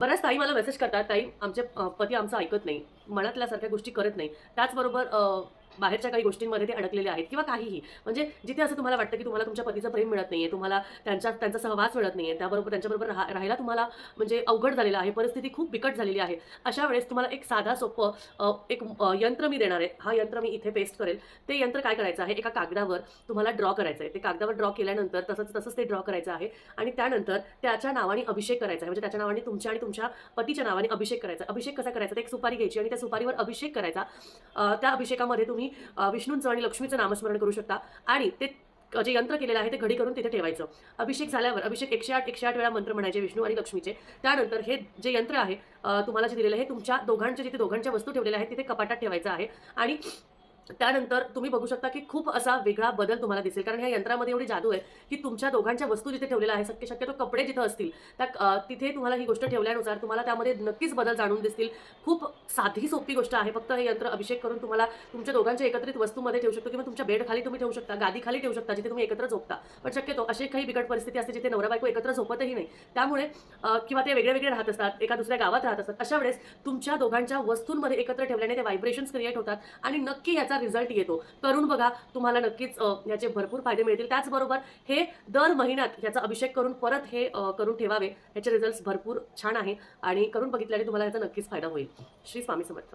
बऱ्याच ताई मला मेसेज करतात ताई आमचे पती आमचं ऐकत नाही मनातल्यासारख्या गोष्टी करत नाही. त्याचबरोबर बाहेरच्या काही गोष्टींमध्ये ते अडकलेले आहेत किंवा काहीही. म्हणजे जिथे असं तुम्हाला वाटतं की तुम्हाला तुमच्या पतीचं प्रेम मिळत नाहीये तुम्हाला त्यांच्या त्यांचा सहवास मिळत नाहीये त्याबरोबर त्यांच्याबरोबर राहा राहायला तुम्हाला म्हणजे अवघड झालेलं आहे परिस्थिती खूप बिकट झालेली आहे. अशा वेळेस तुम्हाला एक साधा सोपं एक यंत्र मी देणार आहे. हा यंत्र मी इथे पेस्ट करेल. ते यंत्र काय करायचं आहे? एका कागदावर तुम्हाला ड्रॉ करायचं आहे ते कागदावर ड्रॉ केल्यानंतर तसंच तसंच ते ड्रॉ करायचं आहे. आणि त्यानंतर त्याच्या नावाने अभिषेक करायचा आहे. म्हणजे त्याच्या नावाने तुमच्या आणि तुमच्या पतीच्या नावाने अभिषेक करायचा अभिषेक कसा करायचा? तर एक सुपारी घ्यायची आणि त्या सुपारीवर अभिषेक करायचा. त्या अभिषेकामध्ये तुम्ही अ, विष्णूंचं आणि लक्ष्मीचं नामस्मरण करू शकता. आणि ते जे यंत्र केलेलं आहे ते घडी करून तिथे ठेवायचं. अभिषेक झाल्यावर अभिषेक एकशे आठ एकशे आठ वेळा मंत्र म्हणायचे विष्णू आणि लक्ष्मीचे. त्यानंतर हे जे यंत्र आहे तुम्हाला जे दिलेलं आहे हे तुमच्या दोघांच्या जिथे दोघांच्या वस्तू ठेवलेल्या आहेत तिथे कपाटात ठेवायचं आहे. आणि त्यानंतर तुम्ही बघू शकता की खूप असा वेगळा बदल तुम्हाला दिसेल. कारण ह्या यंत्रामध्ये एवढी जादू आहे की तुमच्या दोघांच्या वस्तू जिथे ठेवलेल्या आहे शक्य शक्यतो कपडे जिथं असतील त्या तिथे तुम्हाला ही गोष्ट ठेवल्यानुसार तुम्हाला त्यामध्ये नक्कीच बदल जाणून दिसतील. खूप साधी सोपी गोष्ट आहे. फक्त हे यंत्र अभिषेक करून तुम्हाला तुमच्या दोघांच्या एकत्रित वस्तूमध्ये ठेवू शकतो किंवा तुमच्या बेड खाली तुम्ही ठेवू शकता गादी खाली ठेवू शकता जिथे तुम्ही एकत्र झोपता. पण शक्यतो अशी काही बिकट परिस्थिती असते जिथे नवरा बायको एकत्र झोपतही नाही. त्यामुळे किंवा ते वेगळे वेगळे राहत असतात एका दुसऱ्या गावात राहत असतात अशा वेळेस तुमच्या दोघांच्या वस्तूंमध्ये एकत्र ठेवल्याने ते व्हायब्रेशन्स क्रिएट होतात. आणि नक्की याचा रिझल्ट येतो करून बघा तुम्हाला नक्कीच याचे भरपूर फायदे मिळतील. त्याचबरोबर हे दर महिन्यात याचा अभिषेक करून परत हे करून ठेवावे. याचे रिझल्ट भरपूर छान आहे. आणि करून बघितल्याने तुम्हाला याचा नक्कीच फायदा होईल. श्री स्वामी समर्थ.